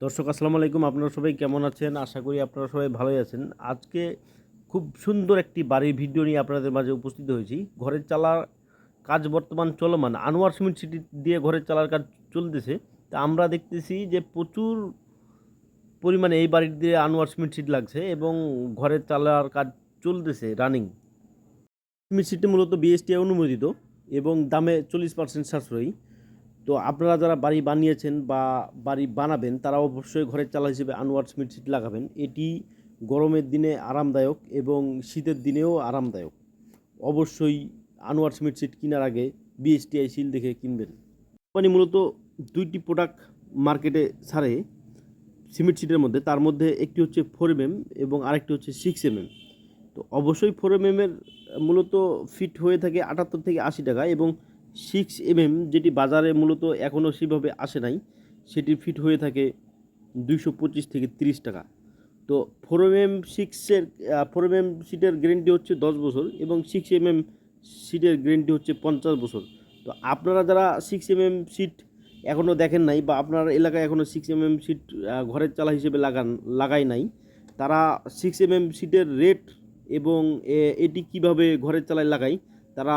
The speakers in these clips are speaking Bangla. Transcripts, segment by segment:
দর্শক, আসসালামু আলাইকুম। আপনারা সবাই কেমন আছেন? আশা করি আপনারা সবাই ভালোই আছেন। আজকে খুব সুন্দর একটি বাড়ির ভিডিও নিয়ে আপনাদের মাঝে উপস্থিত হয়েছি। ঘরের চালার কাজ বর্তমান চলমান। আনোয়ার সিমেন্ট সিটি দিয়ে ঘরের চালার কাজ চলতেছে। তা আমরা দেখতেছি যে প্রচুর পরিমাণে এই বাড়ির দিয়ে আনোয়ার সিমেন্ট সিট লাগছে এবং ঘরের চালার কাজ চলতেছে রানিং সিমেন্ট সিটটি মূলত বিএসটি অনুমোদিত এবং দামে চল্লিশ পার্সেন্ট সাশ্রয়ী। তো আপনারা যারা বাড়ি বানিয়েছেন বা বাড়ি বানাবেন, তারা অবশ্যই ঘরের চালা হিসেবে আনোয়ার সিট লাগাবেন। এটি গরমের দিনে আরামদায়ক এবং শীতের দিনেও আরামদায়ক। অবশ্যই আনোয়ার সিমেন্ট সিট কেনার আগে বিএসটিআই সিল দেখে কিনবেন। কোম্পানি মূলত দুইটি প্রোডাক্ট মার্কেটে ছাড়ে সিমেন্ট সিটের মধ্যে। তার মধ্যে একটি হচ্ছে ফোর এমএম এবং আরেকটি হচ্ছে সিক্স এমএম তো অবশ্যই ফোর এম এমএমের মূলত ফিট হয়ে থাকে আটাত্তর থেকে আশি টাকা এবং সিক্স এমএম, যেটি বাজারে মূলত এখনও সেভাবে আসে নাই, সেটি ফিট হয়ে থাকে দুইশো পঁচিশ থেকে তিরিশ টাকা। তো ফোর এমএম সিক্সের ফোর এমএম সিটের গ্যারেন্টি হচ্ছে দশ বছর এবং সিক্স এমএম সিটের গ্যারেন্টি হচ্ছে পঞ্চাশ বছর। তো আপনারা যারা সিক্স এমএম সিট এখনও দেখেন নাই বা আপনার এলাকায় এখনও সিক্স এমএম সিট ঘরের চালা হিসেবে লাগান লাগাই নাই, তারা সিক্স এমএম সিটের রেট এবং এটি কীভাবে ঘরের চালায় লাগাই তারা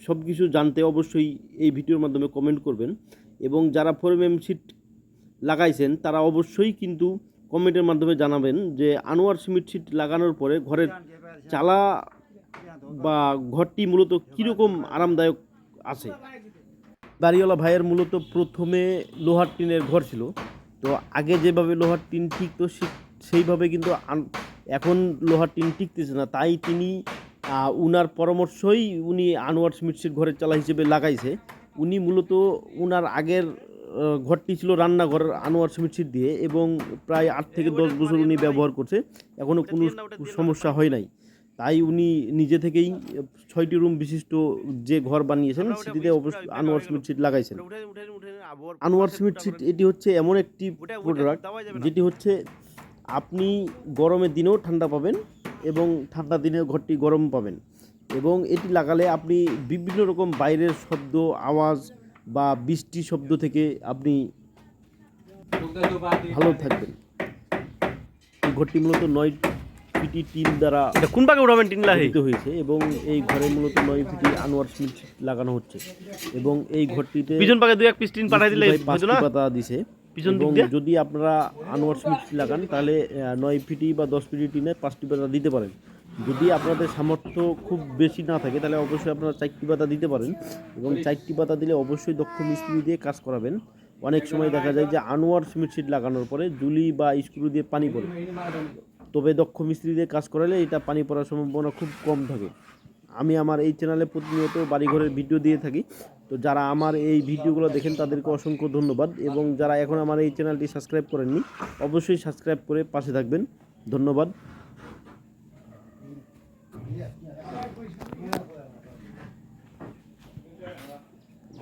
সব কিছু জানতে অবশ্যই এই ভিডিওর মাধ্যমে কমেন্ট করবেন। এবং যারা ফোর এম সিট লাগাইছেন, তারা অবশ্যই কিন্তু কমেন্টের মাধ্যমে জানাবেন যে আনোয়ার সিমেন্ট সিট লাগানোর পরে ঘরের চালা বা ঘরটি মূলত কীরকম আরামদায়ক আছে? বাড়িওয়ালা ভাইয়ের মূলত প্রথমে লোহার টিনের ঘর ছিল। তো আগে যেভাবে লোহার টিন টিকতো সে- সেইভাবে কিন্তু এখন লোহার টিন টিকতেছে না। তাই তিনি উনার পরামর্শই উনি আনোয়ার সিমেন্ট ঘরের চালা হিসেবে লাগাইছে। উনি মূলত উনার আগের ঘরটি ছিল রান্নাঘর আনোয়ার সিমেন্ট দিয়ে এবং প্রায় আট থেকে দশ বছর উনি ব্যবহার করছে। এখনও কোনো সমস্যা হয় নাই। তাই উনি নিজে থেকেই ছয়টি রুম বিশিষ্ট যে ঘর বানিয়েছেন, সেটিতে অবশ্যই আনোয়ার সিমেন্ট লাগাইছেন। আনোয়ার সিমেন্ট সিট এটি হচ্ছে এমন একটি প্রোডাক্ট যেটি হচ্ছে আপনি গরমের দিনেও ঠান্ডা পাবেন এবং ঠান্ডা দিনে ঘরটি গরম পাবেন। এবং এটি লাগালে আপনি বিভিন্ন রকম বাইরের শব্দ আওয়াজ বা বৃষ্টি শব্দ থেকে আপনি ভালো থাকবেন। এই ঘরটি মূলত নয় ফিটি টিন দ্বারা কোন পাকে উঠাবেন টিন গঠিত হয়েছে এবং এই ঘরে মূলত নয় ফিটি আনোয়ার সিমেন্ট লাগানো হচ্ছে। এবং এই ঘরটিতে পিছন পাকে দুই এক পিস টিন পাঠাই দিলে পাতা দিছে। যদি আপনারা আনোয়ার সিমেন্ট লাগান তাহলে নয় ফিটি বা দশ ফিটি টিনে পাঁচটি পাতা দিতে পারেন। যদি আপনাদের সামর্থ্য খুব বেশি না থাকে তাহলে অবশ্যই আপনারা চারটি পাতা দিতে পারেন। এবং চারটি পাতা দিলে অবশ্যই দক্ষ মিস্ত্রি দিয়ে কাজ করাবেন। অনেক সময় দেখা যায় যে আনোয়ার সিমেন্ট শিট লাগানোর পরে জুলি বা স্ক্রু দিয়ে পানি পড়ে। তবে দক্ষ মিস্ত্রি দিয়ে কাজ করালে এটা পানি পড়ার সম্ভাবনা খুব কম থাকে। আমি আমার এই চ্যানেলে প্রতিনিয়ত বাড়িঘরের ভিডিও দিয়ে থাকি। তো যারা আমার এই ভিডিওগুলো দেখেন, তাদেরকে অসংখ্য ধন্যবাদ এবং যারা এখন আমার এই চ্যানেলটি সাবস্ক্রাইব করেননি, অবশ্যই সাবস্ক্রাইব করে পাশে থাকবেন। ধন্যবাদ।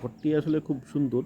ঘরটি আসলে খুব সুন্দর।